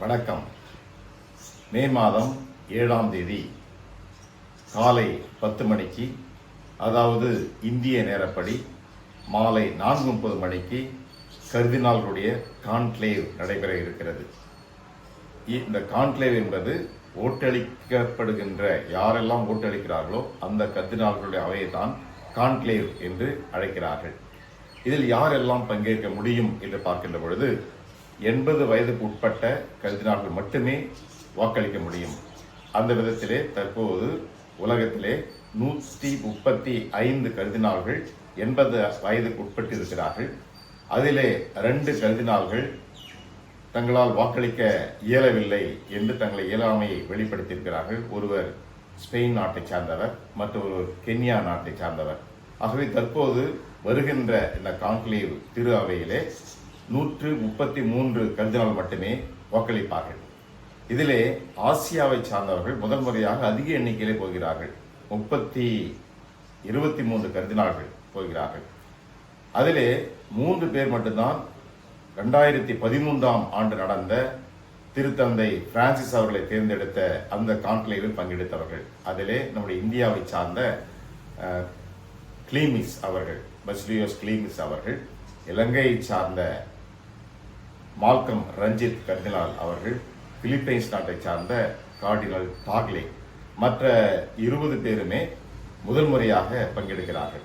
வணக்கம். மே மாதம் ஏழாம் தேதி காலை பத்து மணிக்கு அதாவது இந்திய நேரப்படி மாலை நான்கு முப்பது மணிக்கு கர்தினால்களுடைய கான்க்ளேவ் நடைபெற இருக்கிறது. இந்த கான்க்ளேவ் என்பது ஓட்டளிக்கப்படுகின்ற யாரெல்லாம் ஓட்டளிக்கிறார்களோ அந்த கர்தினால்களுடைய அவையை தான் கான்க்ளேவ் என்று அழைக்கிறார்கள். இதில் யாரெல்லாம் பங்கேற்க முடியும் என்று பார்க்கின்ற பொழுது எண்பது வயதுக்கு உட்பட்ட கருதினார்கள் மட்டுமே வாக்களிக்க முடியும். அந்த விதத்திலே தற்போது உலகத்திலே நூற்றி முப்பத்தி ஐந்து கருதினார்கள் எண்பது வயதுக்கு உட்பட்டு இருக்கிறார்கள் அதிலே ரெண்டு கருதினார்கள் தங்களால் வாக்களிக்க இயலவில்லை என்று தங்களை இயலாமையை வெளிப்படுத்தியிருக்கிறார்கள். ஒருவர் ஸ்பெயின் நாட்டை சார்ந்தவர் மற்றொரு கென்யா நாட்டை சார்ந்தவர். ஆகவே தற்போது வருகின்ற இந்த கான்க்ளேவ் திரு அவையிலே நூற்று முப்பத்தி மூன்று கருதினால் மட்டுமே வாக்களிப்பார்கள். இதிலே ஆசியாவை சார்ந்தவர்கள் முதல் முறையாக அதிக எண்ணிக்கையிலே போகிறார்கள். முப்பத்தி இருபத்தி மூன்று கருதினார்கள் போகிறார்கள். அதிலே மூன்று பேர் மட்டும்தான் ரெண்டாயிரத்தி பதிமூன்றாம் ஆண்டு நடந்த திருத்தந்தை பிரான்சிஸ் அவர்களை தேர்ந்தெடுத்த அந்த கான்க்ளேவில் பங்கெடுத்தவர்கள். அதிலே நம்முடைய இந்தியாவை சார்ந்த கிளீமிஸ் அவர்கள் பஸ்லியோஸ் கிளீமிஸ் அவர்கள் இலங்கையை சார்ந்த மால்கம் ரஞ்சித் கர்தினால் அவர்கள் பிலிப்பைன்ஸ் நாட்டை சார்ந்த கார்டினல் டாக்லே மற்ற இருபது பேருமே முதல் முறையாக பங்கெடுக்கிறார்கள்.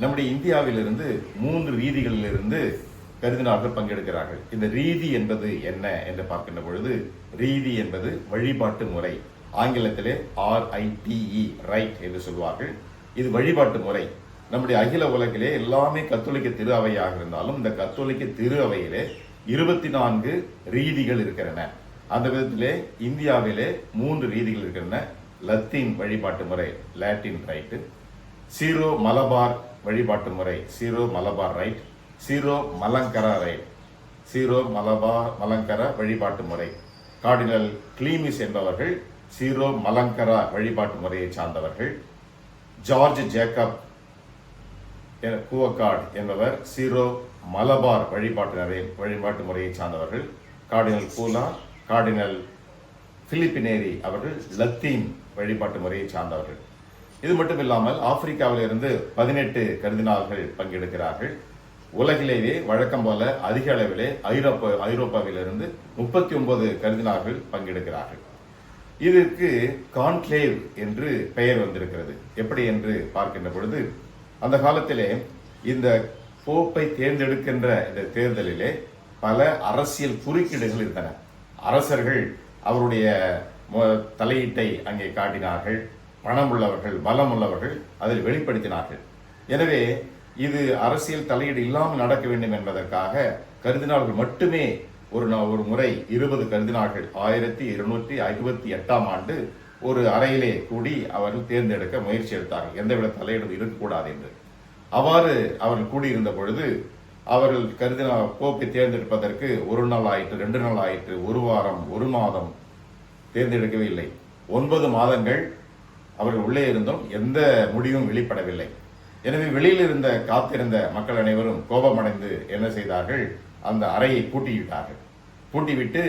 நம்முடைய இந்தியாவிலிருந்து மூன்று ரீதிகளிலிருந்து கருதினார்கள் பங்கெடுக்கிறார்கள். இந்த ரீதி என்பது என்ன என்று பார்க்கின்ற பொழுது ரீதி என்பது வழிபாட்டு முறை. ஆங்கிலத்திலே ஆர்ஐடிஇ ரைட் என்று சொல்வார்கள். இது வழிபாட்டு முறை. நம்முடைய அகில உலகிலே எல்லாமே கத்தோலிக்க திரு அவையாக இருந்தாலும் இந்த கத்தோலிக்க திரு அவையிலே இருபத்தி நான்கு ரீதிகள் இருக்கின்றன. அந்த விதத்திலே இந்தியாவிலே மூன்று ரீதிகள் இருக்கின்றன. லத்தீன் வழிபாட்டு முறை லாட்டின் ரைட்டு சீரோ மலபார் வழிபாட்டு முறை zero Malabar right zero Malankara right zero Malabar Malankara வழிபாட்டு முறை. கார்டினல் கிளீமிஸ் என்பவர்கள் சீரோ மலங்கரா வழிபாட்டு முறையை சார்ந்தவர்கள். ஜார்ஜ் ஜேக்கப் கூவக்காட் என்பவர் சீரோ மலபார் வழிபாட்டு முறை வழிபாட்டு முறையை சார்ந்தவர்கள். கார்டினல் கூலா கார்டினல் பிலிப்பினேரி அவர்கள் லத்தீன் வழிபாட்டு முறையை சார்ந்தவர்கள். இது மட்டும் இல்லாமல் ஆப்பிரிக்காவிலிருந்து பதினெட்டு கருதினால்கள் பங்கெடுக்கிறார்கள். உலகிலேயே வழக்கம் போல அதிக அளவிலே ஐரோப்பா ஐரோப்பாவிலிருந்து முப்பத்தி ஒன்பது கருதினார்கள் பங்கெடுக்கிறார்கள். இதற்கு கான்க்ளேவ் என்று பெயர் வந்திருக்கிறது. எப்படி என்று பார்க்கின்ற பொழுது அந்த காலத்திலே இந்த போப்பை தேர்ந்தெடுக்கின்ற இந்த தேர்தலிலே பல அரசியல் குறுக்கீடுகள் இருந்தன. அரசர்கள் அவருடைய தலையீட்டை அங்கே காட்டினார்கள். பணம் உள்ளவர்கள் பலம் உள்ளவர்கள் அதில் வெளிப்படுத்தினார்கள். எனவே இது அரசியல் தலையீடு இல்லாமல் நடக்க வேண்டும் என்பதற்காக கருதினார்கள் மட்டுமே ஒரு ஒரு முறை இருபது கருதினார்கள். ஆயிரத்தி இருநூற்றி ஐம்பத்தி எட்டாம் ஆண்டு ஒரு அறையிலே கூடி அவர்கள் தேர்ந்தெடுக்க முயற்சி எடுத்தார்கள். எந்தவித தலையிடும் இருக்கக்கூடாது என்று. அவ்வாறு அவர்கள் கூடியிருந்த பொழுது அவர்கள் கருதின கோப்பை தேர்ந்தெடுப்பதற்கு ஒரு நாள் ஆயிற்று ரெண்டு நாள் ஆயிற்று ஒரு வாரம் ஒரு மாதம் தேர்ந்தெடுக்கவே இல்லை. ஒன்பது மாதங்கள் அவர்கள் உள்ளே இருந்தும் எந்த முடிவும் வெளிப்படவில்லை. எனவே வெளியில் இருந்த காத்திருந்த மக்கள் அனைவரும் கோபமடைந்து என்ன செய்தார்கள்? அந்த அறையை பூட்டிவிட்டார்கள். பூட்டிவிட்டு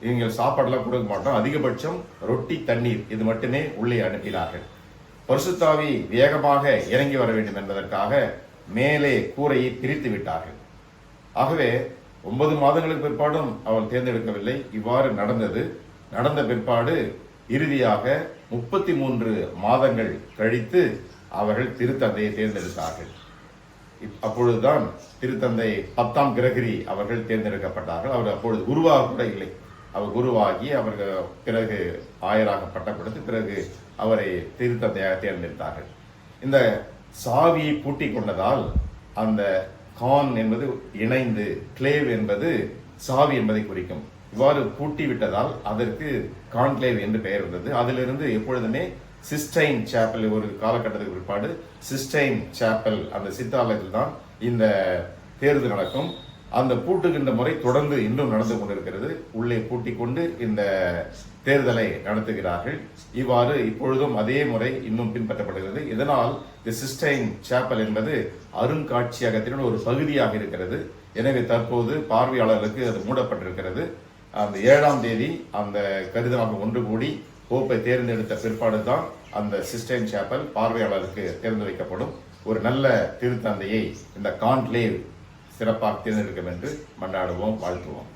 நீங்கள் சாப்பாடெல்லாம் கொடுக்க மாட்டோம். அதிகபட்சம் ரொட்டி தண்ணீர் இது மட்டுமே உள்ளே அனுப்பினார்கள். பரிசுத்தாவி வேகமாக இறங்கி வர வேண்டும் என்பதற்காக மேலே கூரையை பிரித்து விட்டார்கள். ஆகவே ஒன்பது மாதங்களுக்கு பிற்பாடும் அவள் தேர்ந்தெடுக்கவில்லை. இவ்வாறு நடந்தது. நடந்த பிற்பாடு இறுதியாக முப்பத்தி மூன்று மாதங்கள் கழித்து அவர்கள் திருத்தந்தையை தேர்ந்தெடுத்தார்கள். இப்- அப்பொழுதுதான் திருத்தந்தை பத்தாம் கிரகரி அவர்கள் தேர்ந்தெடுக்கப்பட்டார்கள். அவர் அப்பொழுது உருவாக கூட இல்லை. அவர் குருவாகி அவர்கள் பிறகு ஆயராக பட்டம் கொடுத்து பிறகு அவரை திருத்தந்தையாக தேர்ந்தெடுத்தார்கள் இந்த சாவியை பூட்டி கொண்டதால் அந்த கான் என்பது இணைந்து கிளேவ் என்பது சாவி என்பதை குறிக்கும். இவ்வாறு பூட்டி விட்டதால் அதற்கு கான்க்ளேவ் என்று பெயர் இருந்தது அதிலிருந்து எப்பொழுதுமே சிஸ்டைன் சாப்பல் ஒரு காலகட்டத்துக்கு பிற்பாடு சிஸ்டைன் சாப்பல் அந்த சித்தாலயத்தில் தான் இந்த தேர்தல் நடக்கும். அந்த பூட்டுகின்ற முறை தொடர்ந்து இன்னும் நடந்து கொண்டிருக்கிறது. உள்ளே பூட்டிக் கொண்டு இந்த தேர்தலை நடத்துகிறார்கள். இவ்வாறு இப்பொழுதும் அதே முறை இன்னும் பின்பற்றப்படுகிறது. இதனால் தி சிஸ்டைன் சேப்பல் என்பது அருங்காட்சியகத்தின் ஒரு பகுதியாக இருக்கிறது. எனவே தற்போது பார்வையாளர்களுக்கு அது மூடப்பட்டிருக்கிறது. அந்த ஏழாம் தேதி அந்த கருதமாக ஒன்று கூடி போப்பை தேர்ந்தெடுத்த பிற்பாடு தான் அந்த சிஸ்டைன் சேப்பல் பார்வையாளருக்கு தேர்ந்து வைக்கப்படும் ஒரு நல்ல திருத்தந்தையை இந்த கான்க்ளேவ் சிறப்பாக தேர்ந்தெடுக்கும் என்று மன்றாடுவோம் வாழ்த்துவோம்.